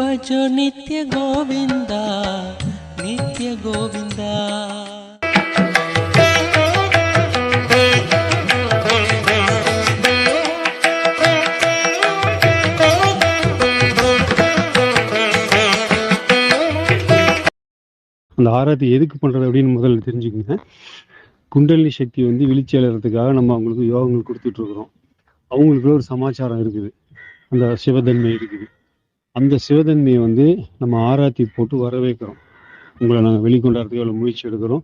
भजो नित्य गोविन्दा नित्य गोविन्दा அந்த ஆராத்தி எதுக்கு பண்ணுறது அப்படின்னு முதல்ல தெரிஞ்சுக்கோங்க. குண்டலினி சக்தி வந்து விழிச்சி அடைகிறதுக்காக நம்ம அவங்களுக்கு யோகங்கள் கொடுத்துட்ருக்குறோம் அவங்களுக்குள்ள ஒரு சமாச்சாரம் இருக்குது. அந்த சிவதன்மை இருக்குது. அந்த சிவதன்மையை வந்து நம்ம ஆராத்தி போட்டு வரவேற்கிறோம். உங்களை நாங்கள் வெளிக்கொண்டாடுறதுக்கு எவ்வளோ முயற்சி எடுக்கிறோம்.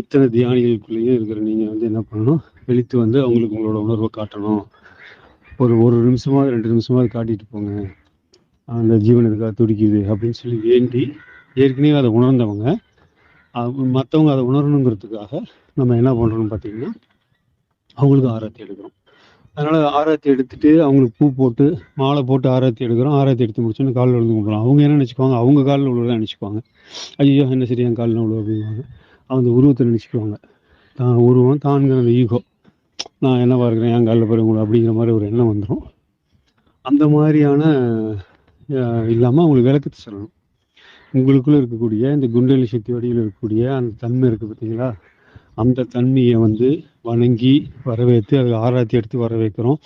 இத்தனை தியானிகளுக்குள்ளேயும் இருக்கிற நீங்கள் வந்து என்ன பண்ணணும்? வெளித்து வந்து அவங்களுக்கு உங்களோட உணர்வை காட்டணும். ஒரு ஒரு நிமிஷமாவது ரெண்டு நிமிஷமாவது காட்டிட்டு போங்க. அந்த ஜீவன் இருக்கா துடிக்குது அப்படின்னு சொல்லி வேண்டி ஏற்கனவே அதை உணர்ந்தவங்க மற்றவங்க அதை உணரணுங்கிறதுக்காக நம்ம என்ன பண்ணுறோம்னு பார்த்தீங்கன்னா அவங்களுக்கு ஆராத்தி எடுக்கிறோம். அதனால ஆராத்தி எடுத்துட்டு அவங்களுக்கு பூ போட்டு மாலை போட்டு ஆராத்தி எடுக்கிறோம். ஆராத்தி எடுத்து முடிச்சோன்னு காலில் விழுந்து கும்பிடுறோம் அவங்க என்ன நினச்சிக்குவாங்க? அவங்க காலில் விழுவதான் நினச்சிக்குவாங்க. ஐயோ என்ன சரியா என் காலில் உள்ள அப்படிங்குவாங்க அந்த உருவத்தை நினச்சிக்குவாங்க. தான் உருவம் தான்கிற அந்த ஈகோ நான் என்னவா இருக்கிறேன்? என் காலில் போய் அப்படிங்கிற மாதிரி ஒரு எண்ணம் வந்துடும் அந்த மாதிரியான இல்லாமல் அவங்களுக்கு விளக்கத்தை சொல்லணும். உங்களுக்குள்ளே இருக்கக்கூடிய இந்த குண்டலி சக்தி வடிவில் இருக்கக்கூடிய அந்த தன்மை இருக்குது பார்த்தீங்களா? அந்த தன்மையை வந்து வணங்கி வரவேற்று அதை ஆராய்ச்சி எடுத்து வர வைக்கிறோம்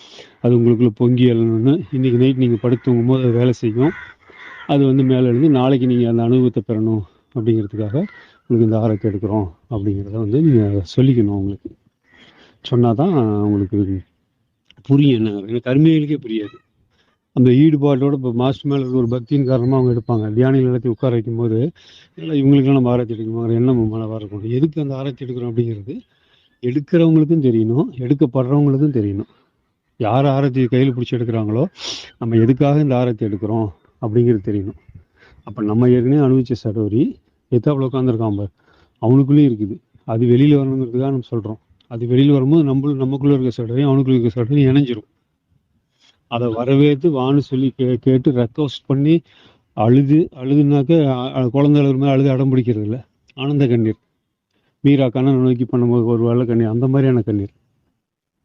அது உங்களுக்குள்ள பொங்கி எழுணுன்னு இன்னைக்கு நைட் நீங்கள் படுத்துங்கும் போது அது வேலை செய்யும். அது வந்து மேலே எழுந்து நாளைக்கு நீங்கள் அந்த அனுபவத்தை பெறணும் அப்படிங்கிறதுக்காக உங்களுக்கு இந்த ஆராய்ச்சி எடுக்கிறோம் அப்படிங்கிறத வந்து நீங்கள் சொல்லிக்கணும் உங்களுக்கு சொன்னால் தான் உங்களுக்கு புரியும். என்ன ஏன்னா கருமைகளுக்கே புரியாது. அந்த ஈடுபாட்டோட இப்போ மாஸ்டர் மேலே ஒரு பக்தியின் காரணமாக அவங்க எடுப்பாங்க. தியானிகள் எல்லாத்தையும் உட்கார வைக்கும் போது இல்லை இவங்களுக்கெல்லாம் நம்ம ஆராய்ச்சி எடுக்கணுங்கிற எண்ணம் மேலே வரணும் எதுக்கு அந்த ஆராய்ச்சி எடுக்கிறோம்? அப்படிங்கிறது எடுக்கிறவங்களுக்கும் தெரியணும் எடுக்கப்படுறவங்களுக்கும் தெரியணும். யார் ஆராய்ச்சி கையில் பிடிச்சி எடுக்கிறாங்களோ நம்ம எதுக்காக இந்த ஆராய்ச்சி எடுக்கிறோம் அப்படிங்கிறது தெரியணும். அப்போ நம்ம ஏற்கனவே அனுபவிச்ச சடோரி எத்தாப்புல உட்காந்துருக்கான் பார். அவனுக்குள்ளேயும் இருக்குது. அது வெளியில் வரணுங்கிறதுக்காக நம்ம சொல்கிறோம் அது வெளியில் வரும்போது நம்ம நமக்குள்ளே இருக்க சடோரையும் அவனுக்குள்ள இருக்க சடோரையும் இணைஞ்சிரும். அதை வரவேற்று வான்னு சொல்லி கே கேட்டு ரெக்வஸ்ட் பண்ணி அழுது அழுதுனாக்க குழந்தை மாதிரி அழுது அடம் பிடிக்கிறது இல்லை ஆனந்த கண்ணீர். மீரா கண்ணனை நோக்கி பண்ணும்போது ஒரு வேலை கண்ணீர். அந்த மாதிரியான கண்ணீர்.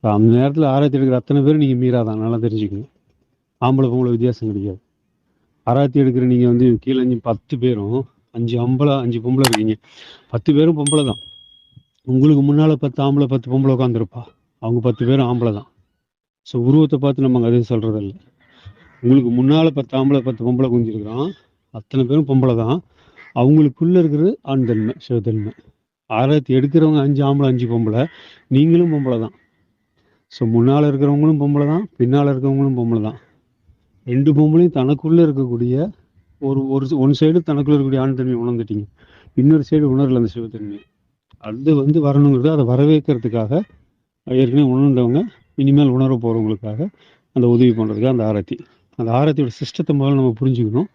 அந்த நேரத்தில் ஆராய்ச்சி எடுக்கிற அத்தனை பேர் நீங்கள் மீரா தான். நல்லா தெரிஞ்சுக்கணும் ஆம்பளை பொம்பளை வித்தியாசம் கிடையாது. ஆராய்ச்சி எடுக்கிற நீங்கள் வந்து கீழே அஞ்சு பத்து பேரும் அஞ்சு ஆம்பளை அஞ்சு பொம்பளை இருக்கீங்க. பத்து பேரும் பொம்பளை தான். உங்களுக்கு முன்னால் பத்து ஆம்பளை பத்து பொம்பளை உட்காந்துருப்பா அவங்க பத்து பேரும் ஆம்பளை தான். ஸோ உருவத்தை பார்த்து நம்ம அது சொல்கிறதில்ல உங்களுக்கு முன்னால் பத்து ஆம்பளை பத்து பொம்பளை குஞ்சிருக்கிறான் அத்தனை பேரும் பொம்பளை தான். அவங்களுக்குள்ளே இருக்கிறது ஆண் தன்மை சிவத்தன்மை ஆராய்ச்சி எடுக்கிறவங்க அஞ்சு ஆம்பளை அஞ்சு பொம்பளை. நீங்களும் பொம்பளை தான். ஸோ முன்னால் இருக்கிறவங்களும் பொம்பளை தான். பின்னால் இருக்கிறவங்களும் பொம்பளை தான். ரெண்டு பொம்பளையும் தனக்குள்ளே இருக்கக்கூடிய ஒரு ஒரு ஒன் சைடு தனக்குள்ளே இருக்கக்கூடிய ஆண் தன்மை உணர்ந்துட்டீங்க. இன்னொரு சைடு உணரல அந்த சிவத்தன்மை அது வந்து வரணுங்கிறது அதை வரவேற்கிறதுக்காக ஏற்கனவே உணர்ந்தவங்க இனிமேல் உணர போகிறவங்களுக்காக அந்த உதவி பண்ணுறதுக்கு அந்த ஆரத்தி. அந்த ஆரத்தியோட சிஸ்டத்தை முதல்ல நம்ம புரிஞ்சுக்கணும்.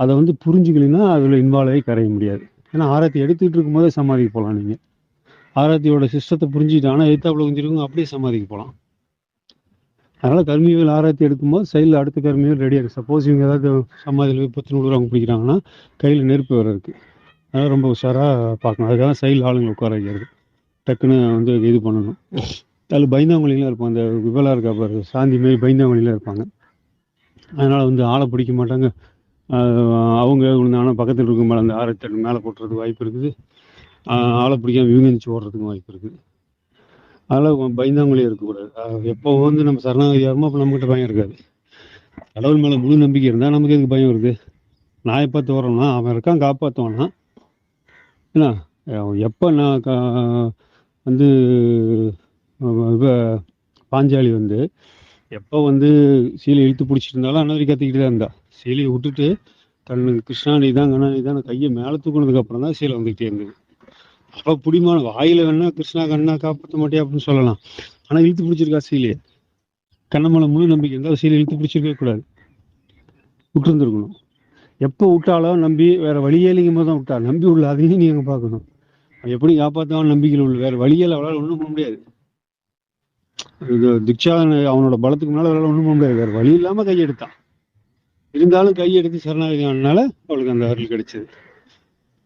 அதை வந்து புரிஞ்சுக்கலைன்னா அதில் இன்வால்வ் ஆகி கரைய முடியாது. ஏன்னா ஆரத்தி எடுத்துக்கிட்டு இருக்கும்போதே சமாதிக்கு போகலாம் நீங்கள் ஆராத்தியோட சிஸ்டத்தை புரிஞ்சுக்கிட்டாங்கன்னா எழுத்தாப்புல கொஞ்சிருக்கவங்க அப்படியே சமாதிக்கு போகலாம் அதனால் கர்மிகள் ஆராய்ச்சி எடுக்கும்போது சைடில் அடுத்த கர்மிகள் ரெடியாக இருக்குது சப்போஸ் இவங்க ஏதாவது சமாதியில் போய் பத்து நூறு அவங்க பிடிக்கிறாங்கன்னா கையில் நெருப்பு வேறு இருக்குது அதனால் ரொம்ப உஷாராக பார்க்கணும். அதுக்காக சைடில் ஆளுங்களை உட்கார வைக்கிறது. டக்குன்னு வந்து இது பண்ணணும். அதில் பயந்தாங்குழிலாம் இருப்பாங்க. அந்த விபலாக இருக்கா பாரு சாந்தி மாரி பயந்தாங்குழிலாம் இருப்பாங்க. அதனால் வந்து ஆளை பிடிக்க மாட்டாங்க. அவங்க ஆனால் பக்கத்தில் இருக்க மேலே அந்த ஆரத்தி மேலே போட்டுறதுக்கு வாய்ப்பு இருக்குது. ஆளை பிடிக்காம இவங்க ஓடுறதுக்கும் வாய்ப்பு இருக்குது. அதனால் பயந்தவங்களே இருக்கக்கூடாது. எப்போ வந்து நம்ம சரணாகதியாரமோ அப்போ நம்மகிட்ட பயம் இருக்காது. கடவுள் மேலே முழு நம்பிக்கை இருந்தால் நமக்கு எதுக்கு பயம் வருது? நாயை பார்த்து ஓடுறோம்னா அவன் இருக்கான் காப்பாற்றுவானா என்ன? எப்போ நான் கா வந்து இவ பாஞ்சாலி வந்து எப்போ வந்து சீலை இழுத்து பிடிச்சிட்டு இருந்தாலும் அண்ணாதிரி கத்திக்கிட்டு தான் இருந்தா. சீலையை விட்டுட்டு தன் கிருஷ்ணா நீ தான் கண்ணா நீ தான் கையை மேலே தூக்குனதுக்கு அப்புறம் தான் சீலை வந்துக்கிட்டே இருந்தது. அப்போ புடிமான வாயில வேணா கிருஷ்ணா கண்ணா காப்பாற்ற மாட்டியா அப்படின்னு சொல்லலாம். ஆனால் இழுத்து பிடிச்சிருக்கா சீலையை. கண்ணமலை முழு நம்பிக்கை இருந்தால் சீலை இழுத்து பிடிச்சிருக்கவே கூடாது. விட்டுருந்துருக்கணும். எப்போ விட்டாலோ நம்பி வேற வழியே இல்லைங்கும் போது தான் விட்டா. நம்பி உள்ள அதையும் நீங்க பார்க்கணும். எப்படி காப்பாற்றுவான் நம்பிக்கையில் உள்ள வேற வழியில் அவளால் ஒன்றும் பண்ண முடியாது. இது அவனோட பலத்துக்கு மேலே அவளால் ஒன்றும் பண்ண முடியாது. வழி இல்லாமல் கையெடுத்தான் இருந்தாலும் கையெடுத்து சரணாகதியானால அவளுக்கு அந்த அருள் கிடைச்சது.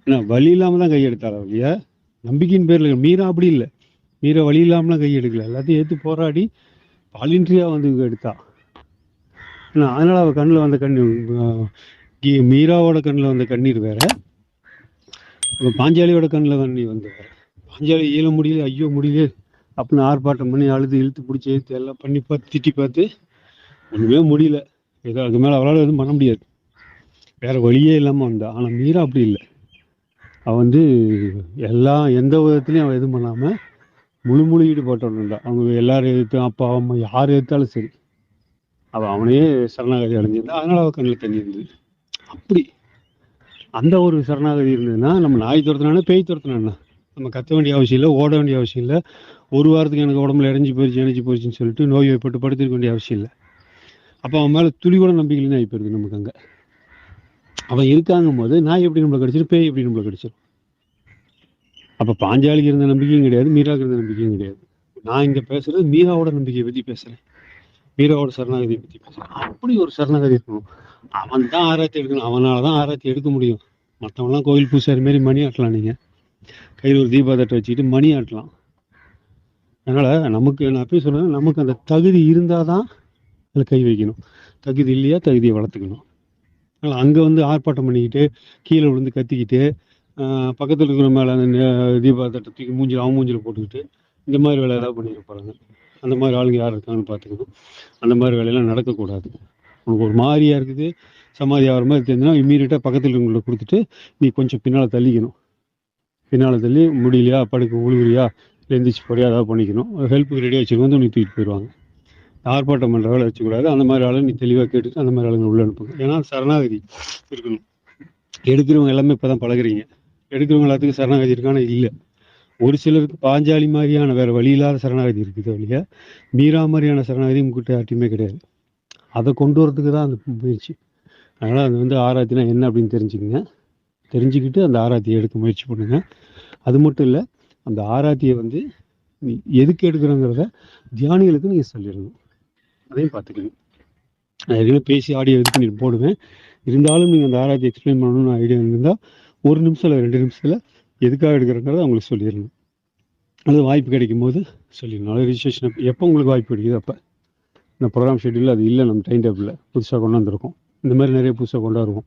ஏன்னா வழி இல்லாமல் தான் கையெடுத்தாள் அவளிய நம்பிக்கையின் பேரில் மீரா அப்படி இல்லை. மீரா வழி இல்லாமலாம் கையெடுக்கல எல்லாத்தையும் ஏற்று போராடி வாலின்ட்ரியா வந்து எடுத்தா. என்ன அதனால் அவள் கண்ணில் வந்த கண்ணு கீ- மீராவோட கண்ணில் வந்த கண்ணீர் வேற. பாஞ்சாலியோட கண்ணில் கண்ணீர் வந்து வேற. பாஞ்சாலி இயல முடியல ஐயோ முடியல. அப்படின்னு ஆர்ப்பாட்டம் பண்ணி அழுது இழுத்து பிடிச்சி இழுத்து எல்லாம் பண்ணி பார்த்து திட்டி பார்த்து ஒன்றுமே முடியல. ஏதோ அதுக்கு மேலே அவளால் எதுவும் பண்ண முடியாது. வேறு வழியே இல்லாமல் வந்தா. ஆனால் மீரா அப்படி இல்லை. அவள் வந்து எல்லா எந்த விதத்துலையும் அவள் எதுவும் பண்ணாமல் முழு முழு ஈடுபாட்டோட இருந்தா. அவங்க எல்லாரும் எதிர்த்து அப்பா அம்மா யார் எதிர்த்தாலும் சரி. அவள் அவனையே சரணாகதி அடைஞ்சிருந்தா. அதனால் அவள் கண்ணில் தண்ணி இருந்தது. அப்படி. அந்த ஒரு சரணாகதி இருந்ததுன்னா நம்ம நாய் துரத்துனா பேய் துரத்துனா நம்ம கத்த வேண்டிய அவசியம் இல்லை ஓட வேண்டிய அவசியம் இல்லை. ஒரு வாரத்துக்கு எனக்கு உடம்புல இறஞ்சி போயிடுச்சு இணைஞ்சு போயிடுச்சுன்னு சொல்லிட்டு நோய் வைப்பட்டு படுத்திருக்க வேண்டிய அவசியம் இல்லை. அப்போ அவன் மேலே துளி கூட நம்பிக்கை இல்லைன்னு ஆகி நமக்கு அங்கே. அவன் இருக்காங்கும் போது நாய் எப்படி நம்மளை கடிச்சிடும் பேய் எப்படி நம்மளை கிடச்சிரும்? அப்போ பாஞ்சாலிக்கு இருந்த நம்பிக்கையும் கிடையாது மீராவுக்கு இருந்த நம்பிக்கையும் கிடையாது. நான் இங்கே பேசுறது மீராவோட நம்பிக்கையை பற்றி பேசுகிறேன் மீராவோட சரணாகதியை பற்றி பேசுகிறேன் அப்படி ஒரு சரணாகதி இருக்கணும். அவன் தான் ஆராய்ச்சி எடுக்கணும். அவனால தான் ஆராய்ச்சி எடுக்க முடியும். மற்றவங்களாம் கோயில் பூசாரி மாரி மணி ஆட்டலாம் நீங்கள் கையில் ஒரு தீபாதட்டை வச்சுக்கிட்டு மணி ஆட்டலாம். அதனால் நமக்கு நான் அப்பயும் சொல்கிறேன் நமக்கு அந்த தகுதி இருந்தால் தான் அதில் கை வைக்கணும். தகுதி இல்லையா தகுதியை வளர்த்துக்கணும். அதனால் அங்கே வந்து ஆர்ப்பாட்டம் பண்ணிக்கிட்டு கீழே விழுந்து கத்திக்கிட்டு பக்கத்தில் இருக்கிற மேலே அந்த தீபாதட்டை தூக்கி மூஞ்சில் அவன் மூஞ்சில் போட்டுக்கிட்டு இந்த மாதிரி வேலை ஏதாவது பண்ணிட்டு அந்த மாதிரி ஆளுங்க யார் இருக்காங்கன்னு பார்த்துக்கணும். அந்த மாதிரி வேலையெல்லாம் நடக்கக்கூடாது. உனக்கு ஒரு மாதிரியா இருக்குது சமாதி ஆகிற மாதிரி தெரிஞ்சுன்னா இம்மீடியட்டாக பக்கத்தில் இருக்கிறவங்கள கொடுத்துட்டு நீ கொஞ்சம் பின்னால் தள்ளிக்கணும். பின்னால் தள்ளி முடியலையா படுக்க உழுகுறியா எழுந்திரிச்சு போறியா ஏதாவது பண்ணிக்கணும். ஹெல்ப்புக்கு ரெடியாக வச்சுட்டு வந்து உன்னை தூக்கிட்டு போயிடுவாங்க. ஆர்ப்பாட்டம் பண்ணுற வேலை வச்சுக்கூடாது. அந்த மாதிரி ஆளை நீ தெளிவாக கேட்டுட்டு அந்த மாதிரி ஆளுங்க உள்ள அனுப்புங்க. ஏன்னா சரணாகதி இருக்கணும். எடுக்கிறவங்க எல்லாமே இப்போ தான் பழகுறீங்க. எடுக்கிறவங்க எல்லாத்துக்கும் சரணாகதி இருக்கான? இல்லை. ஒரு சிலருக்கு பாஞ்சாலி மாதிரியான வேறு வழி இல்லாத சரணாகதி இருக்குது வழியா மீரா மாதிரியான சரணாகதி உங்ககிட்ட யார்ட்டையுமே கிடையாது. அதை கொண்டு வரதுக்கு தான் அந்த முயற்சி. அதனால் அது வந்து ஆராய்ச்சினா என்ன அப்படின்னு தெரிஞ்சுக்கங்க. தெரிஞ்சுக்கிட்டு அந்த ஆராத்தியை எடுக்க முயற்சி பண்ணுங்கள் அது மட்டும் இல்லை அந்த ஆராத்தியை வந்து நீ எதுக்கு எடுக்கிறோங்கிறத தியானிகளுக்கு நீங்கள் சொல்லிடணும். அதையும் பார்த்துக்கணும். ஏற்கனவே பேசி ஆடியோ இது நீங்கள் போடுவேன். இருந்தாலும் நீங்கள் அந்த ஆராய்ச்சி எக்ஸ்பிளைன் பண்ணணும்னு ஐடியா இருந்தால் ஒரு நிமிஷம் இல்லை ரெண்டு நிமிஷத்தில் எதுக்காக எடுக்கிறங்கிறத அவங்களுக்கு சொல்லிடணும். அது வாய்ப்பு கிடைக்கும் போது சொல்லிடணும் அது ரிஜிஸ்ட்ரேஷன் எப்போ உங்களுக்கு வாய்ப்பு கிடைக்குது அப்போ. இந்த ப்ரோக்ராம் ஷெட்யூல் அது இல்லை நம்ம டைம் டேபிளில் புதுசாக கொண்டு வந்திருக்கோம். இந்த மாதிரி நிறைய புதுசாக கொண்டாடுவோம்